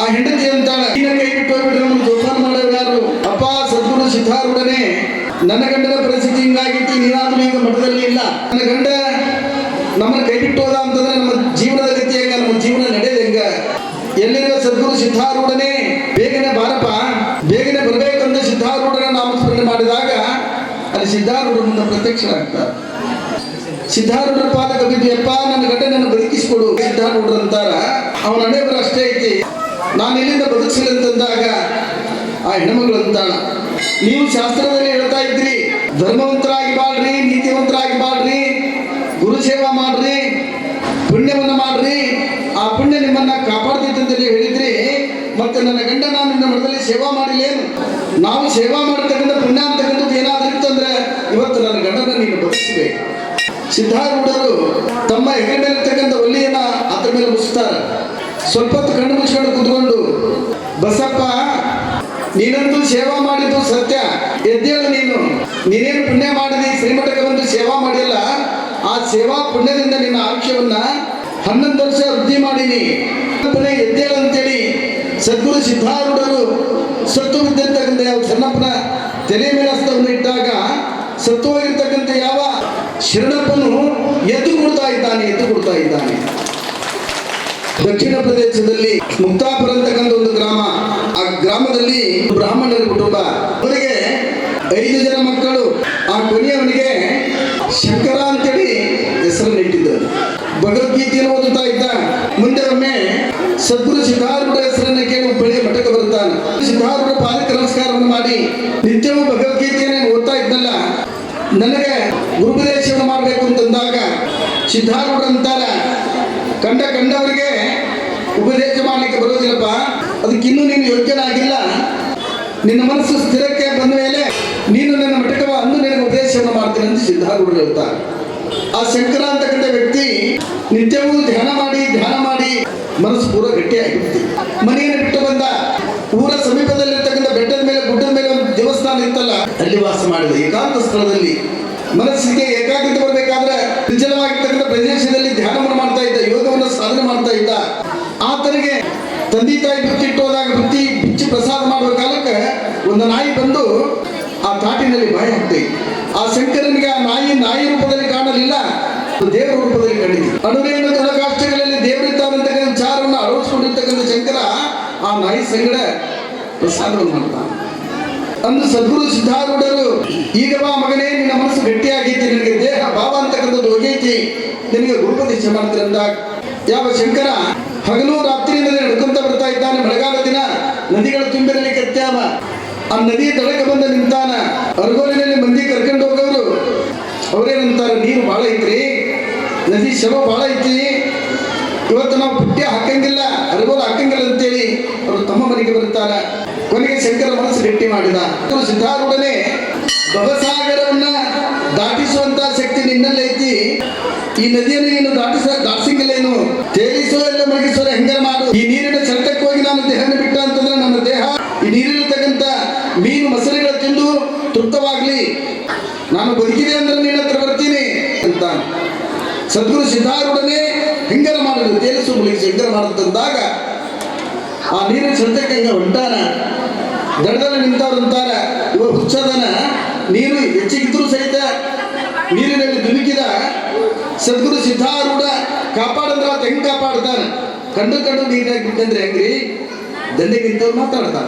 ಆ ಹೆಂಡತಿ ಅಂತಾಳೆ, ನಿನ್ನ ಕೈ ಬಿಟ್ಟು ಹೋಗ್ಬಿಟ್ರೆ ನಮ್ಗೆ ಜೋಪಾನ ಮಾಡೋರು ಅಪ್ಪ, ಸದ್ಗುರು ಸಿದ್ಧಾರೂಢನೇ. ನನ್ನ ಗಂಡನ ಪರಿಸ್ಥಿತಿ ಹಿಂಗಾಗಿತ್ತು, ನೀನಾದ್ರೂ ಈಗ ಮಠದಲ್ಲಿ ಇಲ್ಲ. ನನ್ನ ಗಂಡ ನಮ್ಮನ್ನ ಕೈ ಬಿಟ್ಟು ಹೋದ ಅಂತಂದ್ರೆ ನಮ್ಮ ಜೀವನದ ಗತಿ ನಮ್ಮ ಜೀವನ ನಡೆಯೋದು ಹೆಂಗ? ಎಲ್ಲಿರುವ ಸದ್ಗುರು ಸಿದ್ಧಾರೂಢನೇ? ಬೇಗನೆ ಬಾರಪ್ಪ. ಬೇಗನೆ ಬರಬೇಕಂದ್ರೆ ಸಿದ್ಧಾರೂಢನ ನಾಮಸ್ಮರಣೆ ಮಾಡಿದಾಗ ಅಲ್ಲಿ ಸಿದ್ಧಾರೂಢ ಮುಂದೆ ಪ್ರತ್ಯಕ್ಷರಾಗ್ತಾರೆ. ಸಿದ್ಧಾರೂಢ ಪಾದಕ ಬಿದ್ದು ನನ್ನ ಗಂಡನನ್ನು ಬದುಕಿಸಿಕೊಡು, ಸಿದ್ಧಾರೂಢರು ಅಂತಾರ. ಅವನ ಹಣೆಬರ ಅಷ್ಟೇ ಐತಿ. ನಾನು ಎಲ್ಲಿಂದ ಬದುಕಿಸಿಲ್ಲ ಅಂತಂದಾಗ ಆ ಹೆಣ್ಮಗಳು ಅಂತಾಳ, ನೀವು ಶಾಸ್ತ್ರದಲ್ಲಿ ಹೇಳ್ತಾ ಇದ್ರಿ, ಧರ್ಮವಂತರಾಗಿ ಬಾಳ್ರಿ, ನೀತಿವಂತರಾಗಿ ಬಾಳ್ರಿ ಗುರು ಸೇವಾ ಮಾಡ್ರಿ, ಪುಣ್ಯವನ್ನ ಮಾಡ್ರಿ, ಆ ಪುಣ್ಯ ನಿಮ್ಮನ್ನ ಕಾಪಾಡ್ತೈತೆ ಅಂತ ನೀವು ಹೇಳಿದ್ರಿ, ಮತ್ತೆ ನನ್ನ ಗಂಡ ನಾನು ನಿನ್ನ ಮಠದಲ್ಲಿ ಸೇವಾ ಮಾಡಿಲ್ಲೇನು? ನಾವು ಸೇವಾ ಮಾಡತಕ್ಕಂಥ ಪುಣ್ಯ ಅಂತಕ್ಕಂಥದ್ದು ಏನಾದ್ರೂ ಇತ್ತಂದ್ರೆ ಇವತ್ತು ನನ್ನ ಗಂಡನ ನೀನು ಬದುಕಿಸಬೇಕು. ಸಿದ್ಧಾರೂಢರು ತಮ್ಮ ಹೆಗಲ ಮೇಲೆ ಇರ್ತಕ್ಕಂಥ ಒಲ್ಲಿಯನ್ನ ಆತ ಮೇಲೆ ಮುಗಿಸ್ತಾರೆ ಸ್ವಲ್ಪ ಹೊತ್ತು ಕಣ್ಣು ಮುಚ್ಕೊಂಡು ಕುತ್ಕೊಂಡು, ಬಸಪ್ಪ, ನೀನಂತೂ ಸೇವಾ ಮಾಡಿದ್ದು ಸತ್ಯ. ಎದ್ದೇಳು ನೀನು. ನೀನೇನು ಪುಣ್ಯ ಮಾಡಿದಿ, ಶ್ರೀಮಠಕ್ಕೆ ಬಂದು ಸೇವಾ ಮಾಡಿಲ್ಲ. ಆ ಸೇವಾ ಪುಣ್ಯದಿಂದ ನಿನ್ನ ಆರೋಗ್ಯವನ್ನ ಹನ್ನೊಂದು ವರ್ಷ ವೃದ್ಧಿ ಮಾಡೀನಿ. ಎದ್ದೇಳು ಅಂತೇಳಿ ಸದ್ಗುರು ಸಿದ್ಧಾರೂಢರು ಸತ್ತು ಬಿದ್ದಿರ್ತಕ್ಕಂಥ ಯಾವ ಚೆನ್ನಪ್ಪನ ತಲೆ ಮೇಲಸ್ತವನ್ನು ಇಟ್ಟಾಗ ಸತ್ತು ಹೋಗಿರ್ತಕ್ಕಂಥ ಯಾವ ಶರಣಪ್ಪನು ಎದ್ದು ಕೊಡ್ತಾ ಇದ್ದಾನೆ, ಎದ್ದು ಕೊಡ್ತಾ ಇದ್ದಾನೆ. ದಕ್ಷಿಣ ಪ್ರದೇಶದಲ್ಲಿ ಮುಕ್ತಾಪುರ ಅಂತಕ್ಕಂಥ ಒಂದು ಗ್ರಾಮ, ಆ ಗ್ರಾಮದಲ್ಲಿ ಬ್ರಾಹ್ಮಣರ ಕುಟುಂಬ. ಅವರಿಗೆ ಐದು ಜನ ಮಕ್ಕಳು. ಆ ಕೊನೆಯವನಿಗೆ ಶಂಕರ ಅಂತೇಳಿ ಹೆಸರನ್ನು ಇಟ್ಟಿದ್ದರು. ಭಗವದ್ಗೀತೆಯನ್ನು ಓದುತ್ತಾ ಇದ್ದ. ಮುಂದೆ ಒಮ್ಮೆ ಸದ್ಗುರು ಸಿದ್ಧಾರೂಢ ಹೆಸರನ್ನು ಕೇಳಿ ಬೆಳೆ ಮಠಕ್ಕೆ ಬರುತ್ತಾನೆ. ಸಿದ್ಧಾರೂಢ ಪಾದಕ್ಕೆ ನಮಸ್ಕಾರವನ್ನು ಮಾಡಿ ನಿತ್ಯವೂ ಭಗವದ್ಗೀತೆಯನ್ನು ಓದ್ತಾ ಇದ್ದಲ್ಲ ನನಗೆ ಗುರುಪದೇಶವನ್ನು ಮಾಡಬೇಕು ಅಂತಂದಾಗ ಸಿದ್ಧಾರೂಢ ಅಂತಾರೆ ಕಂಡ ಕಂಡವರಿಗೆ ಉಪದೇಶ ಮಾಡಲಿಕ್ಕೆ ಬರೋದಿಲ್ಲಪ್ಪ ಅದಕ್ಕಿನ್ನೂ ನೀನು ಯೋಗ್ಯನಾಗಿಲ್ಲ. ನಿನ್ನ ಮನಸ್ಸು ಸ್ಥಿರಕ್ಕೆ ಬಂದ ಮೇಲೆ ನೀನು ನನ್ನ ಮಠಕವ ಅಂದು ನಿನಗೆ ಉಪದೇಶವನ್ನು ಮಾಡ್ತೀನಿ ಅಂತ ಸಿದ್ಧಾರೂಢರು ಹೇಳ್ತಾರೆ. ಆ ಶಂಕರ ಅಂತಕ್ಕಂಥ ವ್ಯಕ್ತಿ ನಿತ್ಯವೂ ಧ್ಯಾನ ಮಾಡಿ ಧ್ಯಾನ ಮಾಡಿ ಮನಸ್ಸು ಪೂರ ಗಟ್ಟಿಯಾಗಿರುತ್ತೆ ಮನೆಯನ್ನು ಬಿಟ್ಟು ಬಂದ ಊರ ಸಮೀಪದಲ್ಲಿರ್ತಕ್ಕಂಥ ಬೆಟ್ಟದ ಮೇಲೆ, ಗುಡ್ಡದ ಮೇಲೆ ಒಂದು ದೇವಸ್ಥಾನ ಇತ್ತಲ್ಲ, ಅಲ್ಲಿ ವಾಸ ಮಾಡಿದ ಏಕಾಂತ ಸ್ಥಳದಲ್ಲಿ ಮನಸ್ಸಿಗೆ ಏಕಾಗ್ರತೆ ಬರಬೇಕಾದ್ರೆ ನಿರ್ಜಲವಾಗಿರ್ತಕ್ಕಂಥ ಪ್ರದೇಶದಲ್ಲಿ ಧ್ಯಾನವನ್ನು ಮಾಡ್ತಾ ಇದ್ದ, ಯೋಗವನ್ನು ಸಾಧನೆ ಮಾಡ್ತಾ ಇದ್ದ, ಆತನಿಗೆ ತಂದೆ ತಾಯಿ ಬಿಚ್ಚಿಟ್ಟು ಹೋದಾಗ ಬುತ್ತಿ ಬಿಚ್ಚಿ ಪ್ರಸಾದ ಮಾಡುವ ಕಾಲಕ್ಕೆ ಒಂದು ನಾಯಿ ಬಂದು ಆ ಕಾಟಿನಲ್ಲಿ ಬಾಯಿ ಹಾಕ್ತಿ ಆ ಶಂಕರನಿಗೆ ಆ ನಾಯಿ ನಾಯಿ ರೂಪದಲ್ಲಿ ಕಾಣಲಿಲ್ಲ ದೇವರ ರೂಪದಲ್ಲಿ ಕಂಡಿತು ಅಣುರೇನು ತುಳಕಾಷ್ಟಗಳಲ್ಲಿ ದೇವರಿದ್ದಾರಂತಕ್ಕಂಥ ವಿಚಾರವನ್ನು ಅಳವಡಿಸಿಕೊಂಡಿರ್ತಕ್ಕಂಥ ಶಂಕರ ಆ ನಾಯಿ ಸಂಗಡ ಪ್ರಸಾದವನ್ನು ಮಾಡ್ತಾನೆ. ಅಂದು ಸದ್ಗುರು ಸಿದ್ಧಾರೂಢರು, ಈಗ ಬಾ ಮಗನೇ, ನಿನ್ನ ಮನಸ್ಸು ಗಟ್ಟಿಯಾಗೈತಿ, ನಿನಗೆ ದೇಹ, ಭಾವ ಅಂತಕ್ಕಂಥದ್ದು ಹೋಗೈತಿ ನಿಮಗೆ ಗುರುಪದೇಶ ಮಾಡ್ತಾರೆ ಯಾವ ಶಂಕರ ಹಗಲು ರಾತ್ರಿಯಿಂದಲೇ ನಡ್ಕೊಂತ ಬರ್ತಾ ಇದ್ದಾನೆ ಮಳೆಗಾಲ ದಿನ, ನದಿಗಳ ತುಂಬಿರಲಿ ಕತ್ಯಾವ ಆ ನದಿ ದಡಕ್ಕೆ ಬಂದ ನಿಂತಾನ ಅರಗೋಲಿನಲ್ಲಿ ಮಂದಿ ಕರ್ಕೊಂಡು ಹೋಗೋರು ಅವ್ರೇನಂತಾರ ನೀರು ಭಾಳ ಐತ್ರಿ, ನದಿ ಶವ ಭಾಳ ಐತಿ ಇವತ್ತು ನಾವು ಪುಟ್ಟಿ ಹಾಕಂಗಿಲ್ಲ, ಅರಗೋಲು ಹಾಕಂಗಿಲ್ಲ ಅಂತೇಳಿ ಅವರು ತಮ್ಮ ಮನೆಗೆ ಬರುತ್ತಾರೆ ಕೊನೆಗೆ ಶಂಕರ ಮನಸ್ಸು ಗಟ್ಟಿ ಮಾಡಿದ. ಸಿದ್ಧಾರೂಢನೇ ಭವಸಾಗರವನ್ನ ದಾಟಿಸುವಂತ ಶಕ್ತಿ ನಿನ್ನಲ್ಲಿ ಐತಿ. ಈ ನದಿಯನ್ನು ನೀನು ದಾಟಿಸ ದಾಟಿಸಂಗಿಲ್ಲೇನು ತೇಲಿಸೋ ಎಲ್ಲ ಮುಳುಗಿಸೋ ಹೆಂಗ ಮಾಡು. ಈ ನೀರಿನ ಸೆಳೆತಕ್ಕೆ ಹೋಗಿ ನಾನು ದೇಹನ ಬಿಟ್ಟ ಅಂತಂದ್ರೆ ನನ್ನ ದೇಹ, ಈ ನೀರಿರತಕ್ಕಂಥ ಮೀನು, ಮಸರೆಗಳು ತಿಂದು ತೃಪ್ತವಾಗ್ಲಿ. ನಾನು ಬದುಕಿದೆ ಅಂದ್ರೆ ನಿನ್ನ ಹತ್ರ ಬರ್ತೀನಿ ಅಂತ. ಸದ್ಗುರು ಸಿದ್ಧಾರೂಢನೇ ಹೆಂಗರ ಮಾಡುದು ತೇಲಿಸು ಮುಳುಗಿಸಿ ಹೆಂಗರ ಮಾಡುತ್ತಂದಾಗ ಆ ನೀರಿನ ಸೆಳೆತಕ್ಕೆ ಹೆಂಗ ಹೊಂಟಾನ. ದಡದಲ್ಲಿ ನಿಂತವ್ರು ಅಂತಾರ, ಇವ ಹುಚ್ಚದನ ನೀರು ಹೆಚ್ಚಿಗಿದ್ರು ಸಹಿತ ನೀರಿನಲ್ಲಿ ಧುಮುಕಿದ ಸದ್ಗುರು ಸಿದ್ಧಾರೂಢ ಕಾಪಾಡಂದ್ರ ಹೆಂಗ್ ಕಾಪಾಡ್ತಾನ ಕಂಡು ಕಂಡು ನೀರಿನಾಗ ಬಿಟ್ಟಂದ್ರೆ ಹೆಂಗ್ರಿ? ದಂಡೆಗೆ ನಿಂತವ್ರು ಮಾತಾಡ್ತಾರ.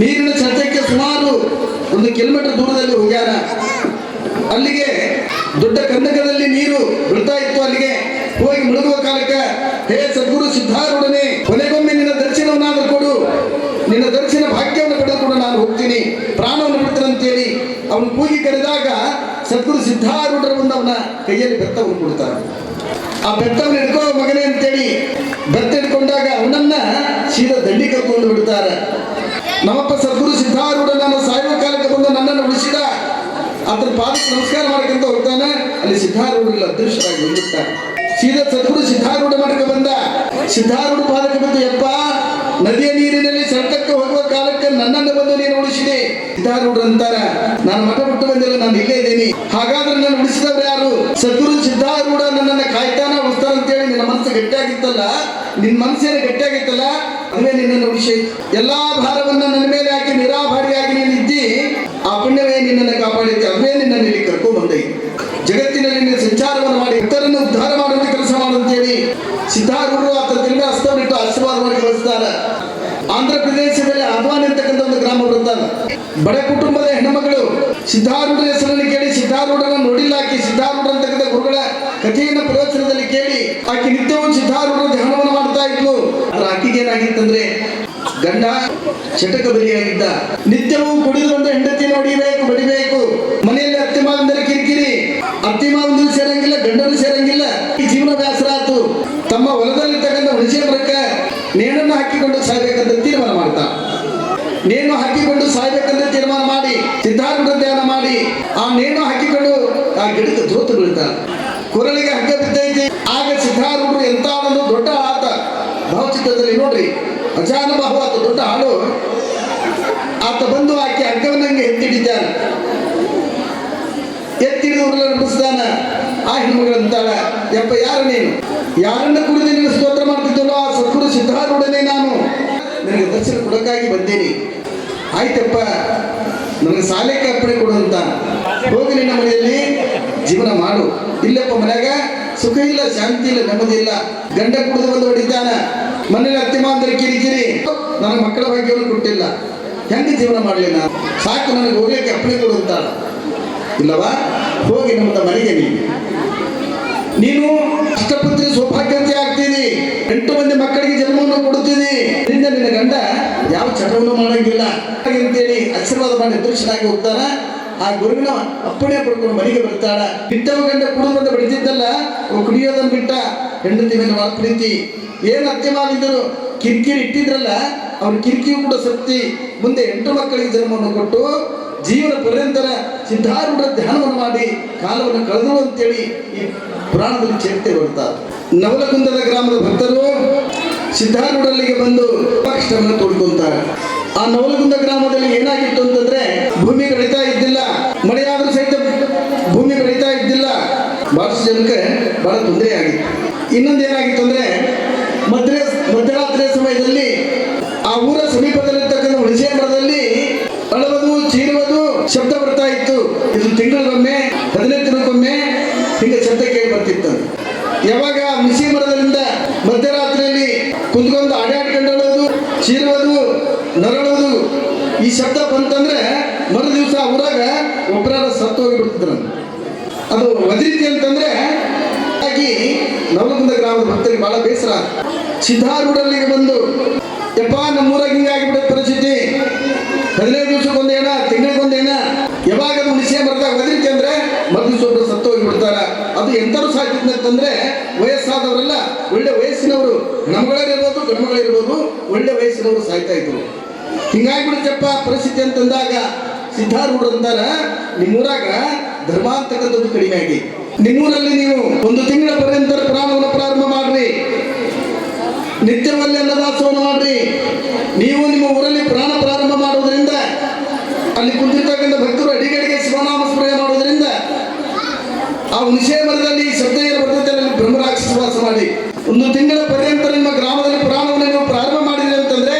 ನೀರಿನ ಸದ್ಯಕ್ಕೆ ಸುಮಾರು ಒಂದು ಕಿಲೋಮೀಟರ್ ದೂರದಲ್ಲಿ ಹೋಗ್ಯಾರ. ಅಲ್ಲಿಗೆ ದೊಡ್ಡ ಕಂದಕದಲ್ಲಿ ನೀರು ಬೀಳ್ತಾ ಇತ್ತು ಅಲ್ಲಿಗೆ ಹೋಗಿ ಮುಳುಗುವ ಕಾಲಕ್ಕೆ ಹೇ ಸದ್ಗುರು ಸಿದ್ಧಾರೂಢನೇ ಕೊನೆಗೊಮ್ಮೆ ನಿನ್ನ ದರ್ಶನವನ್ನಾದ್ರೂ ಕೊಡು ನಿನ್ನ ದರ್ಶನ ಭಾಗ್ಯವನ್ನು ಪಡೆದುಕೊಂಡು ನಾನು ಹೋಗ್ತೀನಿ ಪ್ರಾಣವನ್ನು ಬಿಡ್ತೇನೆ ಅಂತೇಳಿ ಅವನು ಕೂಗಿ ಕರೆದಾಗ ಸದ್ಗುರು ಸಿದ್ಧಾರೂಢರ ಬಂದು ಅವನ ಕೈಯಲ್ಲಿ ಬೆತ್ತವನ್ನು ಕೊಡ್ತಾರೆ. ಆ ಬೆತ್ತವನ್ನು ಹಿಡ್ಕೋ ಮಗನೇ ಅಂತೇಳಿ ಬೆತ್ತ ಹಿಡ್ಕೊಂಡಾಗ ಅವನನ್ನ ಸೀದಾ ದಂಡಿ ಕರ್ಕೊಂಡು ಬಿಡ್ತಾರೆ. ನಮ್ಮಪ್ಪ ಸದ್ಗುರು ಸಿದ್ಧಾರೂಢ ನಾನು ಸಾಯುವ ಕಾಲಕ್ಕೆ ಬಂದು ನನ್ನನ್ನು ಉಳಿಸಿದ ಅದ್ರ ಪಾದ ನಮಸ್ಕಾರ ಮಾಡ್ಕೊಂತ ಹೋಗ್ತಾನೆ, ಅಲ್ಲಿ ಸಿದ್ಧಾರೂಢರಲ್ಲಿ ಅದೃಶ್ಯವಾಗಿ ಬಂದಿರ್ತಾನೆ ಸೀದಾ ಸದ್ಗುರು ಸಿದ್ಧಾರೂಢ ಮಾಡಕ್ಕೆ ಬಂದ. ಸಿದ್ಧಾರೂಢ ಪಾದಕ್ಕೆ ಬಂದು ಯಪ್ಪ ನದಿಯ ನೀರಿನಲ್ಲಿ ಸೆಳೆತಕ್ಕೆ ಹೋಗುವ ಕಾಲಕ್ಕೆ ನನ್ನನ್ನು ಬಂದು ನೀನು ಉಳಿಸಿದೆ. ಸಿದ್ಧಾರೂಢರು ಅಂತಾರ, ನಾನು ಮಠ ಬಿಟ್ಟು ಬಂದಿಲ್ಲ ನಾನು ಇಲ್ಲೇ ಇದ್ದೀನಿ. ಹಾಗಾದ್ರೆ ನಾನು ಉಳಿಸಿದವ್ರು ಯಾರು? ಸದ್ಗುರು ಸಿದ್ಧಾರೂಢ ನನ್ನನ್ನ ಕಾಯ್ತಾನ ಅಂತ ಹೇಳಿ ನಿನ್ನ ಮನಸ್ಸು ಗಟ್ಟಿಯಾಗಿತ್ತಲ್ಲ? ನಿನ್ನ ಮನಸ್ಸೇನು ಗಟ್ಟಿಯಾಗಿತ್ತಲ್ಲ? ನಿನ್ನನ್ನು ಉಳಿಸಿ. ಎಲ್ಲಾ ಭಾರವನ್ನ ನನ್ನ ಮೇಲೆ ಹಾಕಿ ನಿರಾಭಾರಿಯಾಗಿ ನೀನು ಇದ್ದಿ, ಆ ಪುಣ್ಯವೇ ನಿನ್ನನ್ನು ಕಾಪಾಡಿದ್ದೆ ಅದುವೇ ನಿನ್ನನ್ನು ಇಲ್ಲಿ ಕರ್ಕೊಂಡು ಬಂದೆ. ಜಗತ್ತಿನಲ್ಲಿ ನಿನ್ನ ಸಂಚಾರವನ್ನು ಮಾಡಿ ಇತರನ್ನು ಉದ್ಧಾರ ಮಾಡುವಂತ ಕೆಲಸ ಮಾಡುತ್ತೇಳಿ ಸಿದ್ಧಾರೂಢರು ಆತ ತಿರುಗ ಹಸ್ತವಿಟ್ಟು ಆಶೀರ್ವಾದ ಮಾಡಿ ಆಂಧ್ರ ಪ್ರದೇಶದಲ್ಲಿ ಆದ್ವಾನಿ ಇರ್ತಕ್ಕಂಥ ಒಂದು ಗ್ರಾಮ ಬರುತ್ತದೆ ಬಡ ಕುಟುಂಬದ ಹೆಣ್ಣುಮಗಳು ಸಿದ್ಧಾರೂಢರ ಹೆಸರನ್ನು ಕೇಳಿ ಸಿದ್ಧಾರೂಢರನ್ನು ನೋಡಿಲ್ಲ ಆಕೆ ಸಿದ್ಧಾರೂಢ ಅಂತಕ್ಕಂಥ ಗುರುಗಳ ಕಥೆಯನ್ನು ಪ್ರವಚನದಲ್ಲಿ ಕೇಳಿ, ಆಕೆ ನಿತ್ಯವೂ ಸಿದ್ಧಾರೂಢರ ಧ್ಯಾನವನ್ನು ಮಾಡ್ತಾ ಇದ್ಲು. ಆದ್ರೆ ಆಕೆಗೆ ಏನಾಗಿತ್ತಂದ್ರೆ, ಗಂಡ ಚಟಕ ಬಲಿಯಾಗಿದ್ದ. ನಿತ್ಯವೂ ಕುಡಿದು ಬಂದ ಹೆಂಡತಿ ಹೊಡಿಬೇಕು ಬಡಿಬೇಕು ಮನೆಯಲ್ಲಿ ಅತ್ತೆ ಮಾವಂದರೆ ಕಿರಿಕಿರಿ ಅತ್ತೆ ಮಾವಂದರು ಸೇರಂಗಿಲ್ಲ ಗಂಡನು ಸೇರಂಗಿಲ್ಲ ಈ ಜೀವನ ಬೇಸರ ಆತು ತಮ್ಮ ಹೊಲದಲ್ಲಿರ್ತಕ್ಕಂಥ ಹುಣಸೆ ಮರಕ್ಕೆ ನೇಣನ್ನು ಹಾಕಿಕೊಂಡು ಸಾಯ್ಬೇಕಂತ ತೀರ್ಮಾನ ಮಾಡ್ತಾ ನೇಣು ಹಾಕಿಕೊಂಡು ಸಾಯ್ಬೇಕಂತ ತೀರ್ಮಾನ ಮಾಡಿ ಸಿದ್ಧಾರೂಢ ಧ್ಯಾನ ಮಾಡಿ ಆ ನೇಣು ಹಾಕಿಕೊಂಡು ಆ ಗಿಡಕ್ಕೆ ಧೋತು ಬೀಳ್ತಾನೆ ಕೊರಳಿಗೆ ಹಗ್ಗ ಬಿದ್ದೈತಿ. ಆಗ ಸಿದ್ಧಾರೂಢರು ಎಂತ ದೊಡ್ಡ ಆತ ಭಾವಚಿತ್ರದಲ್ಲಿ ನೋಡ್ರಿ ಅಜಾನುಭಾವ ಆತ ದೊಡ್ಡ ಹಾಡು. ಆತ ಬಂದು ಆಕೆ ಹಗ್ಗವನ್ನು ಹಂಗೆ ಎತ್ತಿಡಿದ್ದಾನೆ ಎತ್ತಿಡಿದವ್ರನ್ನ ನಡೆಸ್ತಾನ ಆ ಹೆಣ್ಮಗಳು ಅಂತಾಳ, ಯಪ್ಪ ಯಾರು ನೀನು? ಯಾರನ್ನ ಕುರಿತು ನೀನು ಸ್ತೋತ್ರ ಮಾಡ್ತಿದ್ದಲ್ಲೋ, ಆ ಸದ್ಗುರು ಸಿದ್ಧಾರೂಢನೇ ನಾನು. ನನಗೆ ದರ್ಶನ ಕೊಡಕ್ಕಾಗಿ ಬಂದೇನೆ. ಆಯ್ತಪ್ಪ ನನಗೆ ಸಾಲಕ್ಕೆ ಅಪ್ಪಣೆ ಕೊಡು ಅಂತ ಹೋಗಿ ನಿನ್ನ ಮನೆಯಲ್ಲಿ ಜೀವನ ಮಾಡು. ಇಲ್ಲಪ್ಪ ಮನ್ಯಾಗ ಸುಖ ಇಲ್ಲ, ಶಾಂತಿ ಇಲ್ಲ, ನೆಮ್ಮದಿ ಇಲ್ಲ. ಗಂಡ ಕುಡಿದು ಬಂದು ಹೊಡಿತಾನ. ಮನೇಲಿ ಅತ್ತೆ, ಮಾಂದ್ರೆ ಕಿರಿಕಿರಿ ನನಗೆ ಮಕ್ಕಳ ಭಾಗ್ಯವನ್ನು ಕೊಟ್ಟಿಲ್ಲ. ಹೆಂಗೆ ಜೀವನ ಮಾಡಲಿ ನಾನು? ಸಾಕು, ನನಗೆ ಹೋಗ್ಲಿಕ್ಕೆ ಅಪ್ಪಣೆ ಕೊಡು ಅಂತಾಳ ಇಲ್ಲವಾ? ಹೋಗಿ ನಮ್ಮ ಮನೆಗೆ ನೀನು. ನೀನು ಅಷ್ಟಪುತ್ರಿ ಸೌಭಾಗ್ಯತೆ ಆಗ್ತೀನಿ. ಎಂಟು ಮಂದಿ ಮಕ್ಕಳಿಗೆ ಜನ್ಮವನ್ನು ಕೊಡುತ್ತೀನಿ. ನಿನ್ನ ನಿನ್ನ ಗಂಡ ಯಾವ ಚಟವನ್ನು ಮಾಡಂಗಿಲ್ಲ. ಅಂತೇಳಿ ಆಶೀರ್ವಾದ ಮಾಡಿ ಅದೃಷ್ಟನಾಗಿ ಹೋಗ್ತಾನ ಆ ಗುರುವಿನ ಅಪ್ಪಣೆ ಪಡ್ಕೊಂಡು ಮನೆಗೆ ಬರ್ತಾಳ. ಬಿಟ್ಟವ ಗಂಡ ಕುಡಿದು ಅವ ಕುಡಿಯೋದನ್ನ ಬಿಟ್ಟ. ಹೆಂಡತಿ ಮೇಲೆ ಬಹಳ ಪ್ರೀತಿ. ಏನು ಅತ್ತೆ ಮಾಡಿದ್ರು? ಕಿರಿಕಿರಿ ಇಟ್ಟಿದ್ರಲ್ಲ, ಅವ್ರ ಕಿರಿಕಿರಿ ಕೂಡ ಸತ್ತಿ ಮುಂದೆ ಎಂಟು ಮಕ್ಕಳಿಗೆ ಜನ್ಮವನ್ನು ಕೊಟ್ಟು ಜೀವನ ಪರ್ಯಂತರ ಸಿದ್ಧಾರೂಢ ಧ್ಯಾನವನ್ನು ಮಾಡಿ ಕಾಲವನ್ನು ಕಳೆದರು ಅಂತೇಳಿ ಈ ಪುರಾಣದಲ್ಲಿ ಚೇರ್ತೆ ಬರ್ತಾರೆ ನವಲಗುಂದದ ಗ್ರಾಮದ ಭಕ್ತರು ಸಿದ್ಧಾರೂಢಲ್ಲಿಗೆ ಬಂದು ಕಷ್ಟವನ್ನು ತೋಡ್ಕೊಂತಾರೆ. ಆ ನವಲಗುಂದ ಗ್ರಾಮದಲ್ಲಿ ಏನಾಗಿತ್ತು ಅಂತಂದ್ರೆ ಭೂಮಿ ಬೆಳೀತಾ ಇದ್ದಿಲ್ಲ ಮಳೆಯಾದ್ರೂ ಸಹಿತ ಭೂಮಿ ಬೆಳೀತಾ ಇದ್ದಿಲ್ಲ. ಬಹಳಷ್ಟು ಜನಕ್ಕೆ ಬಹಳ ತೊಂದರೆ ಆಗಿತ್ತು. ಇನ್ನೊಂದು ಏನಾಗಿತ್ತು ಅಂದ್ರೆ ಮಧ್ಯ ಮಧ್ಯರಾತ್ರಿಯ ಸಮಯದಲ್ಲಿ ಆ ಊರ ಸಮೀಪದಲ್ಲಿರ್ತಕ್ಕಂಥ ಹುಣಸೆ ಮರದಲ್ಲಿ ಅಳವದು, ಚೀರುವುದು ಶಬ್ದ ಬರ್ತಾ ಇತ್ತು. ಇದು ತಿಂಗಳಿಗೊಮ್ಮೆ, ಹದಿನೈದು ದಿನಕ್ಕೊಮ್ಮೆ ಹಿಂಗೆ ಶಬ್ದ ಕೇಳಿ ಬರ್ತಿತ್ತು. ಯಾವಾಗ ಹುಣಸೆ ಮರದಿಂದ ಮಧ್ಯರಾತ್ರಿಯಲ್ಲಿ ಕುಂದ್ಕೊಂಡು ಅಡ್ಯಾಡ್ಕೊಂಡು ಅಳೋದು, ಚೀರುವುದು ನರಳೋದು ಈ ಶಬ್ದ ಬಂತಂದ್ರೆ ಮರು ದಿವಸ ಊರಾಗ ಒಬ್ಬರಾದ ಸತ್ತು ಹೋಗಿಬಿಡ್ತಿದ್ರು ಅದು ವಜ್ರೀತಿ ಅಂತಂದ್ರೆ, ಹಾಗಾಗಿ ನವಲಗುಂದ ಗ್ರಾಮದ ಭಕ್ತರಿಗೆ ಬಹಳ ಬೇಸರ. ಸಿದ್ಧಾರೂಢಲ್ಲಿಗೆ ಬಂದು, ಯಪ್ಪ ನಮ್ಮೂರಾಗ ಹಿಂಗಾಗಿಬಿಡ ಪರಿಸ್ಥಿತಿ. ಹದಿನೈದು ದಿವಸಕ್ಕೊಂದೇನ, ತಿಂಗಳಿಗೊಂದೇನ, ಯಾವಾಗ ಅದು ಹುಣಸೆ ಮರದಾಗ ಅಂದ್ರೆ ಮದ್ದು ಒಬ್ರು ಸತ್ತು ಹೋಗಿಬಿಡ್ತಾರ. ಅದು ಎಂತರೂ ಸಾಧ್ಯಂತಂದ್ರೆ ವಯಸ್ಸಾದವರೆಲ್ಲ ಒಳ್ಳೆ ವಯಸ್ಸಿನವರು. ನಮ್ಗಳಿರ್ಬೋದು ಗಂಡುಗಳಿರ್ಬೋದು ಒಳ್ಳೆ ವಯಸ್ಸಿನವರು ಸಾಯ್ತಾ ಇದ್ರು. ಹಿಂಗಾಗ್ಬಿಡುತ್ತಪ್ಪ ಪರಿಸ್ಥಿತಿ ಅಂತಂದಾಗ ಸಿದ್ಧಾರೂಢ ಅಂತಾರ, ನಿಮ್ಮೂರಾಗ ಧರ್ಮ ಅಂತಕ್ಕಂಥದ್ದು ಕಡಿಮೆ ಆಗಿ ನಿಮ್ಮೂರಲ್ಲಿ ನೀವು ಒಂದು ತಿಂಗಳ ಪರ್ಯಂತ ಪ್ರಾಣವನ್ನು ಪ್ರಾರಂಭ ಮಾಡ್ರಿ. ನಿತ್ಯವಲ್ಲಿ ಅನ್ನದಾಸವನ್ನು ಮಾಡ್ರಿ. ನೀವು ನಿಮ್ಮ ಊರಲ್ಲಿ ಪ್ರಾಣ ಪ್ರಾರಂಭ ಮಾಡುವುದರಿಂದ, ಅಲ್ಲಿ ಕುಂತಿರ್ತಕ್ಕಂಥ ಭಕ್ತರು ಅಡಿಗಡಿಗೆ ಶಿವನಾಮ ಸ್ಮರಣೆ ಮಾಡುವುದರಿಂದ, ಆ ಮರದಲ್ಲಿ ಶಬ್ದ ಏನು ಬರ್ತೈತೆ ಅಲ್ಲಿ ಬ್ರಹ್ಮರಾಕ್ಷಸ ವಾಸ ಮಾಡಿ ಒಂದು ತಿಂಗಳ ಪರ್ಯಂತರ ನಿಮ್ಮ ಗ್ರಾಮದಲ್ಲಿ ಪುರಾಣವನ್ನು ನೀವು ಪ್ರಾರಂಭ ಮಾಡಿದ್ರಿ ಅಂತಂದ್ರೆ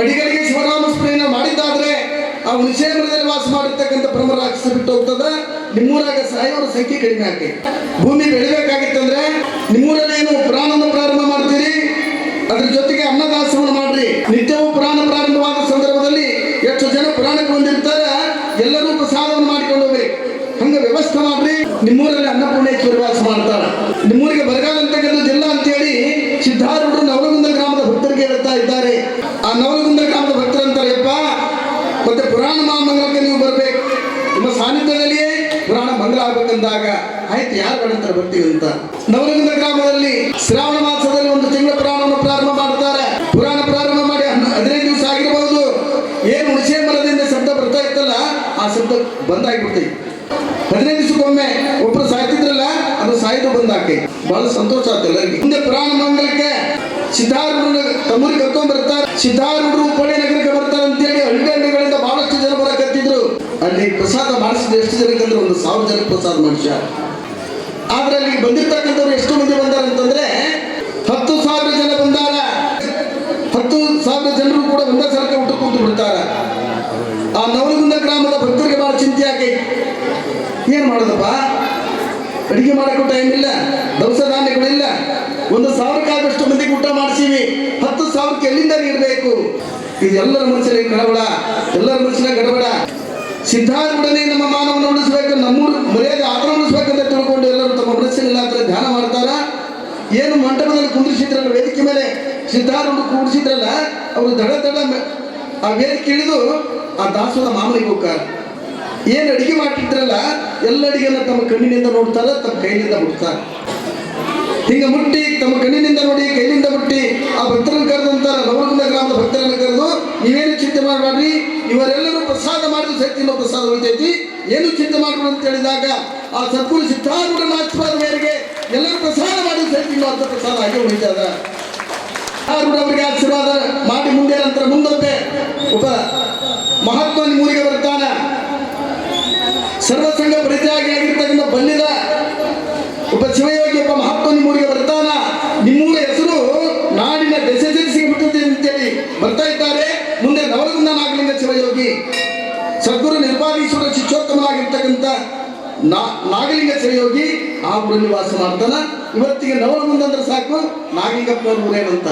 ಅಡಿಗರಿಗೆ ಶಿವನಾಮ ಸ್ಮರಣೆ ಮಾಡಿದ್ದಾದ್ರೆ ಆ ಹುಣಸೆ ಮರದಲ್ಲಿ ವಾಸ ಮಾಡಿರ್ತಕ್ಕಂಥ ಬ್ರಹ್ಮರಾಕ್ಷಸ ಬಿಟ್ಟು ಹೋಗ್ತದ ನಿಮ್ಮೂರಾಗ ಸಾಯೋರ ಸಂಖ್ಯೆ ಕಡಿಮೆ ಆಗ್ತದೆ ಭೂಮಿ ಬೆಳಿಬೇಕಾಗಿತ್ತಂದ್ರೆ ನಿಮ್ಮೂರಲ್ಲಿ ಏನು ಪ್ರಾಣವನ್ನು ಪ್ರಾರಂಭ ಮಾಡ್ತೀರಿ? ಅದ್ರ ಜೊತೆಗೆ ಅನ್ನದಾಸವನ್ನು ಮಾಡ್ರಿ ನಿತ್ಯವೂ ಪುರಾಣ ಪ್ರಾರಂಭವಾದ ಸಂದರ್ಭದಲ್ಲಿ ಎಷ್ಟು ಜನ ಪುರಾಣಕ್ಕೆ ಬಂದಿರ್ತಾರೆ ಎಲ್ಲರೂ ಪ್ರಸಾದವನ್ನು ಮಾಡಿಕೊಂಡು ಹೋಗ್ರಿ ಹಂಗ ವ್ಯವಸ್ಥೆ ಮಾಡ್ರಿ ನಿಮ್ಮೂರಲ್ಲಿ ಅನ್ನಪೂರ್ಣೇಶ್ವರಿ ವಾಸ ಮಾಡ್ತಾರ ನಿಮ್ಮೂರಿಗೆ ಬರಗಾಲ ಅಂತಕ್ಕಂಥ ಜಿಲ್ಲಾ ಅಂತೇಳಿ ಸಿದ್ಧಾರೂಢರು ನವಲಗುಂದ ಗ್ರಾಮದ ಭಕ್ತರಿಗೆ ಹೇಳ್ತಾ ಇದ್ದಾರೆ ಆ ನವಲಗುಂದ ಗ್ರಾಮದ ಭಕ್ತರು ಅಂತಾರೆಪ್ಪ ಮತ್ತೆ ಪುರಾಣ ಮಹಾಮಂಗಲಕ್ಕೆ ನೀವು ಬರ್ಬೇಕು ನಿಮ್ಮ ಸಾನ್ನಿಧ್ಯದಲ್ಲಿಯೇ ಪುರಾಣ ಆಗ್ಬೇಕಂದಾಗ ಆಯ್ತು, ಯಾರು ಬೇಡಂತಾರೆ ಬರ್ತೀವಿ ಅಂತ. ನವಲಗುಂದ ಗ್ರಾಮದಲ್ಲಿ ಶ್ರಾವಣ ಮಾಸದಲ್ಲಿ ಒಂದು ತಿಂಗಳ ಪುರಾಣವನ್ನು ಪ್ರಾರಂಭ ಮಾಡ್ತಾರೆ ಪುರಾಣ ಪ್ರಾರಂಭ ಮಾಡಿ ಹದಿನೈದು ದಿವಸ ಆಗಿರಬಹುದು ಏನು ಹುಣಸೆ ಮರದಿಂದ ಶಬ್ದ ಬರ್ತಾ ಇತ್ತಲ್ಲ, ಆ ಶಬ್ದ ಬಂದಾಗ್ಬಿಡ್ತೈತಿ. ಹದಿನೈದು ದಿವಸಕ್ಕೊಮ್ಮೆ ಒಬ್ರು ಸಾಯ್ತಿದ್ರಲ್ಲ, ಅದು ಸಾಯ್ದು ಬಂದಾಕೆ. ಬಹಳ ಸಂತೋಷ ಆಯ್ತು ಎಲ್ಲರಿಗೆ. ಮುಂದೆ ಪುರಾಣ ಮಂಗಲಕ್ಕೆ ಸಿದ್ಧಾರೂಢ ತಮ್ಮೂರಿಗೆ ಕರ್ಕೊಂಡ್ ಬರ್ತಾರೆ. ಸಿದ್ಧಾರೂಢರು ಹುಬ್ಬಳ್ಳಿ ನಗರಕ್ಕೆ ಬರ್ತಾರೆ ಅಂತೇಳಿ ಹಳ್ಳಿ ಹಳ್ಳಿಗಳಿಂದ ಬಹಳಷ್ಟು ಜನ ಬರಕತ್ತಿದ್ರು ಅಲ್ಲಿ ಪ್ರಸಾದ ಮಾಡಿಸಿದ ಎಷ್ಟು ಜನಕ್ಕೆ ಅಂದ್ರೆ ಒಂದು ಸಾವಿರ ಜನಕ್ಕೆ ಪ್ರಸಾದ ಮಾಡಿಸ ಆದ್ರೆ ಅಲ್ಲಿಗೆ ಬಂದಿರ್ತಕ್ಕಂಥವ್ರು ಎಷ್ಟು ಮಂದಿ ಬಂದಾರ ಅಂತಂದ್ರೆ, ಹತ್ತು ಸಾವಿರ ಜನ ಬಂದಾರ. ಹತ್ತು ಸಾವಿರ ಜನರು ಕೂಡ ಒಂದೇ ಸಲಕ್ಕೆ ಊಟ ಕೂತು ಬಿಡ್ತಾರ. ಆ ನವಲಗುಂದ ಗ್ರಾಮದ ಭಕ್ತರಿಗೆ ಬಹಳ ಚಿಂತೆ ಆಗಿ, ಏನ್ ಮಾಡೋದಪ್ಪ? ಅಡಿಗೆ ಮಾಡಕ್ಕೂ ಟೈಮ್ ಇಲ್ಲ, ದವಸ ಧಾನ್ಯಗಳಿಲ್ಲ. ಒಂದು ಸಾವಿರಕ್ಕಾಗಷ್ಟು ಮಂದಿಗೆ ಊಟ ಮಾಡಿಸೀವಿ. ಹತ್ತು ಸಾವಿರಕ್ಕೆ ಎಲ್ಲಿಂದ ನೀಡಬೇಕು ಇದು ಎಲ್ಲರ ಮನಸ್ಸಿನ ಗಡಬಡ ಎಲ್ಲರ ಮನಸ್ಸಿನ ಗಡಬಡ. ಸಿದ್ಧಾರೂಢನೇ ನಮ್ಮ ಮಾನವನ ಉಳಿಸ್ಬೇಕು ನಮ್ಮೂರು ಮರ್ಯಾದೆ ಆತನ ಉಳಿಸ್ಬೇಕಂತ ತಿಳ್ಕೊಂಡು ಎಲ್ಲರೂ ತಮ್ಮ ಮನಸ್ಸಿನಲ್ಲಿ ಆತರ ಧ್ಯಾನ ಮಾಡ್ತಾರ ಏನು ಕುಂದಿಸಿದ್ರಲ್ಲ ವೇದಿಕೆ ಮೇಲೆ? ಸಿದ್ಧಾರೂಢ ಕೂಡಿಸಿದ್ರಲ್ಲ, ಅವರು ದಡ ದಡ ಆ ವೇದಿಕೆ ಇಳಿದು ಆ ದಾಸೋದ ಮಾಮನಿಗೆ ಹೋಗ್ತಾರೆ ಏನು ಅಡಿಗೆ ಮಾಡಿದ್ರಲ್ಲ ಎಲ್ಲ ಅಡಿಗೆನ ತಮ್ಮ ಕಣ್ಣಿನಿಂದ ನೋಡ್ತಾರ, ತಮ್ಮ ಕೈಯಿಂದ ಮುಟ್ತಾರೆ. ಹಿಂಗೆ ಮುಟ್ಟಿ, ತಮ್ಮ ಕಣ್ಣಿನಿಂದ ನೋಡಿ ಕೈಯಿಂದ ಮುಟ್ಟಿ, ಆ ಭಕ್ತರನ್ನು ಕರೆದಂತಾರೆ ನವಲಗುಂದ ಗ್ರಾಮದ ಭಕ್ತರನ್ನು ಕರೆದು, ನೀವೇನು ಚಿಂತೆ ಮಾಡಬೇಡ್ರಿ ಇವರೆಲ್ಲರೂ ಪ್ರಸಾದ ಮಾಡಿದ ಸತ್ಯ ಇನ್ನೂ ಪ್ರಸಾದ ಉಳಿತೈತಿ. ಏನು ಚಿಂತೆ ಮಾಡಬೇಡ ಅಂತ ಹೇಳಿದಾಗ, ಆ ಸದ್ಗುರು ಸಿದ್ಧಾರೂಢನ ಆಶೀರ್ವಾದ ಮೇರೆಗೆ ಎಲ್ಲರೂ ಪ್ರಸಾದ ಮಾಡಿ ಅಂತ ಪ್ರಸಾದ ಹಾಗೆ ಉಳಿತದ. ಅವರಿಗೆ ಆಶೀರ್ವಾದ ಮಾಡಿ ಮುಂದೆ ನಂತರ ಮುಂದಂತೆ ಒಬ್ಬ ಮಹಾತ್ಮನ ಮೂರಿಗೆ ಬರ್ತಾನ ಸರ್ವಸಂಘ ಪ್ರತಿಯಾಗಿ ಆಗಿರ್ತಕ್ಕಂಥ ಬಲ್ಲಿದ ನಾಗಲಿಂಗ ಸರಿಯೋಗಿ ಆ ಊರಲ್ಲಿ ವಾಸ ಮಾಡ್ತಾನ. ಇವತ್ತಿಗೆ ನವರ ಮುಂದಂದ್ರೆ ಸಾಕು ನಾಗಲಿಂಗಪ್ಪನವ್ರ ಊರೇನಂತ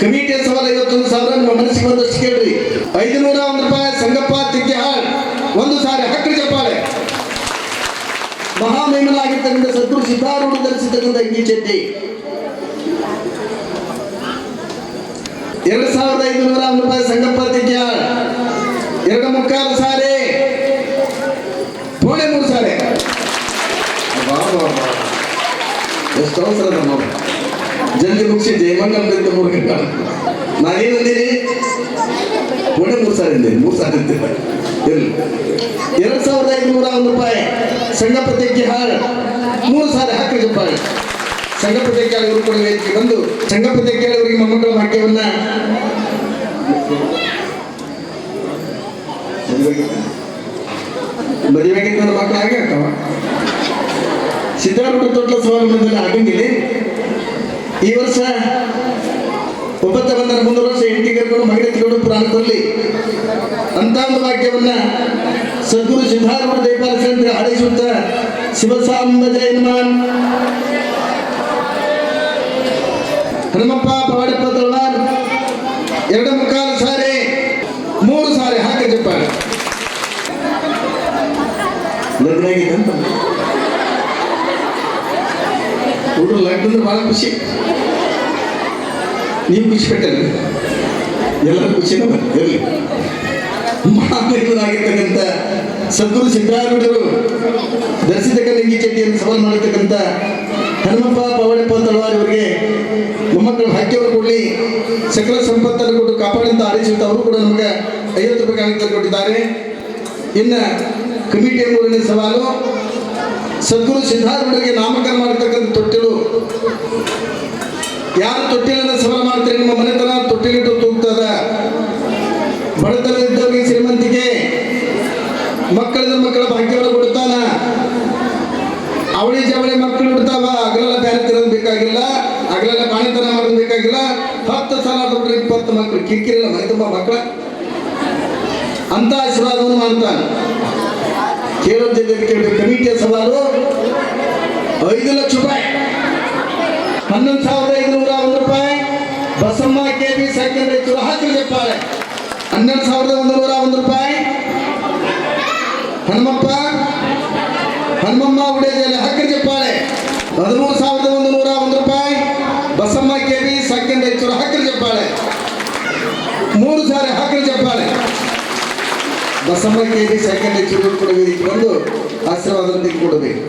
ಕಮಿಟಿಯ ಸವಾಲ ಐವತ್ತೊಂದು ಸಾವಿರ, ನಿಮ್ಮ ಮನಸ್ಸಿಗೆ ಬಂದಷ್ಟು ಕೇಳ್ರಿ. ಐದು ನೂರ ಒಂದು ರೂಪಾಯಿ ಸಂಗಪ್ಪ ತಿಗ್ಗೆಹಾಳ್ ಒಂದು ಸಾರಿ ಹಕ್ರಿ ಚಪ್ಪಾಳೆ ಮಹಾಮಹಿಮನಾಗಿರ್ತಕ್ಕಂಥ ಸದ್ಗುರು ಸಿದ್ಧಾರೂಢ ಧರಿಸಿರ್ತಕ್ಕಂಥ ಅಂಗಿ ಚಡ್ಡಿ. ಎರಡು ಸಾವಿರದ ಐದು ನೂರ ಒಂದು ರೂಪಾಯಿ ಸಂಗಪ್ಪ ತಿಗ್ಯಾಳ್ ಎರಡು ಮುಕ್ಕಾಲು ಸಾರಿ ಎಷ್ಟು ನಮ್ಮ ಜಲ್ದಿ ಮುಗಿಸಿ ಜಯಮಂಗಲ್ ಅಂತ ಮೂರು ನಾನೇನು ಅಂದೀನಿ ಒಳ್ಳೆ ಮೂರು ಸಾರಿ ಅಂದೀನಿ ಮೂರು ಸಾವಿರ ಅಂತಿಲ್ಲ ಎರಡು ಸಾವಿರದ ಐದುನೂರ ಒಂದು ರೂಪಾಯಿ ಸಂಗಪತಿಗೆ ಹಾಳು ಮೂರು ಸಾವಿರ ಹಾಕಿ ರೂಪಾಯಿ ಸಣ್ಣ ಇವರು ಕೂಡ ವೇದಿಕೆ ಬಂದು, ಸಣ್ಣ ತೆಗ್ಗಿಹಾಳ್ ಅವರಿಗೆ ಮೊಮ್ಮಕ್ಕಳ ಭಾಗ್ಯವನ್ನ ಮದುವೆಗೆ ನನ್ನ ಮಕ್ಕಳು ಹಾಗೆ ಆಗ್ತಾವ ತೋಟ ಸವಾಲು ಮಂದಿರ ಆಗಂಗಿಲ್ಲ ಈ ವರ್ಷ ಒಬ್ಬತ್ತ ಬಂದರ ಮುಂದಿನ ವರ್ಷ ಹೆಂಡಿಗರ್ಗಳು ಕರ್ಕೊಂಡು ತಿರುಡು ಪುರಾಣ ಕೊಲ್ಲಿ ಅಂತ ಒಂದು ವಾಕ್ಯವನ್ನ ಸದ್ಗುರು ಸಿದ್ಧಾರೂಢ ದೇವಾಲಯ ಆಡಿಸುತ್ತ ಶಿವಸಾಂಬ ಜೈನ್ಮಾನ್ ಹನುಮಪ್ಪ ಪವಾಡಪ್ಪ ತಳವಾರ್ ಎರಡು ಮುಕ್ಕಾಲು ಸಾರಿ ಮೂರು ಸಾರಿ ಹಾಕಿ ಚಪ್ಪಾಳೆ ಲಗ್ನ ಆಗಿದೆ ಅಂತ ಹುಡುಗರು ಲಗ್ನ ಅಂದ್ರೆ ಬಹಳ ಖುಷಿ ನೀವು ಖುಷಿ ಪಟ್ಟಲ್ಲ ಎಲ್ಲರೂ ಖುಷಿನ ಇರಲಿ. ಮಹಾದೇವರಾಗಿರ್ತಕ್ಕಂಥ ಸದ್ಗುರು ಸಿದ್ಧಾರೂಢರು ಧರಿಸಿರ್ತಕ್ಕಂಥ ನಿಂಗಿ ಚಟ್ಟಿಯನ್ನು ಸವಾಲು ಮಾಡಿರ್ತಕ್ಕಂಥ ಹನುಮಪ್ಪ ಪವಡಪ್ಪ ತಳವಾರ್ ಇವರಿಗೆ ಮೊಮ್ಮಕ್ಕಳು ಹಾಕಿಯವರು ಕೊಡಲಿ, ಸಕಲ ಸಂಪತ್ತನ್ನು ಕೊಟ್ಟು ಕಾಪಾಡಿಂದ ಆರಿಸುತ್ತ ಅವರು ಕೂಡ ನಮಗೆ ಐವತ್ತು ರೂಪಾಯಿ ಕಾಣಿಕೆ ಕೊಟ್ಟಿದ್ದಾರೆ. ಇನ್ನು ಕಮಿಟಿಯ ಮೂರನೇ ಸವಾಲು, ಸದ್ಗುರು ಸಿದ್ಧಾರೂಢರಿಗೆ ನಾಮಕರಣ ಮಾಡಿರ್ತಕ್ಕಂಥ ತೊಟ್ಟಿಲು ಯಾರು ತೊಟ್ಟಿಲನ್ನ ಸವಾಲ ಮಾಡ್ತಾರೆ? ನಿಮ್ಮ ಮನೆತನ ತೊಟ್ಟಿಲಿಟ್ಟು ತೂಗ್ತದ. ಬಡತನ ಇದ್ದವರಿಗೆ ಶ್ರೀಮಂತಿಗೆ ಮಕ್ಕಳಿದ ಮಕ್ಕಳ ಭಾಗ್ಯವನ್ನು ಕೊಡ್ತಾನ ಅವಳಿ ಜವಳಿ ಮಕ್ಕಳು ಬಿಡ್ತಾವ ಅಗಲೆಲ್ಲ ಬ್ಯಾರೆ ತಿರೋದು ಬೇಕಾಗಿಲ್ಲ ಅಗಲೆಲ್ಲ ಬಾಣಿತನ ಮಾಡೋದು ಬೇಕಾಗಿಲ್ಲ. ಹತ್ತು ಸಲ ದೊಡ್ಡ ಇಪ್ಪತ್ತು ಮಕ್ಕಳು ಕಿಕ್ಕಿರಲ್ಲ ಮನೆ ತುಂಬ ಮಕ್ಕಳ. ಅಂತ ಆಶೀರ್ವಾದವನ್ನು ಮಾಡ್ತಾನೆ. ಕೇಳಬೇಕು? ಕಮಿಟಿಯ ಸವಾಲು, ಐದು ಲಕ್ಷ ರೂಪಾಯಿ ಹನ್ನೊಂದು ಸಾವಿರದ ಐದುನೂರ ಒಂದು ರೂಪಾಯಿ. ಬಸಮ್ಮ ಕೆ ಬಿ ಸೆಕೆಂಡ್ ಚೂರು ಹಾಕಿ ಚಪ್ಪಾಳೆ ಹನ್ನೆರಡು ಸಾವಿರದ ಒಂದು ನೂರ ಒಂದು ರೂಪಾಯಿ. ಹನುಮಪ್ಪ, ಹನುಮಮ್ಮ ಉಡೇದಿಯಲ್ಲಿ ಹಕ್ಕಿ ಜಪ್ಪಾಳೆ. ಹದಿಮೂರು ಸಾವಿರದ ಒಂದು ನೂರ ಒಂದು ರೂಪಾಯಿ. ಬಸಮ್ಮ ಕೆ ಬಿ ಸೆಕೆಂಡ್ ಚೂರು ಹಾಕಿ ಜಪ್ಪಾಳೆ. ಮೂರು ಸಾರಿ ಹಾಕಿ ಜಪ್ಪಾಳೆ. ಬಸಮ್ಮ ಕೆ ಬಿ ಸೆಕೆಂಡ್ ಚೂರು ಕೊಡಬೇಕು ಬಂದು ಆಶೀರ್ವಾದ ಕೊಡಬೇಕು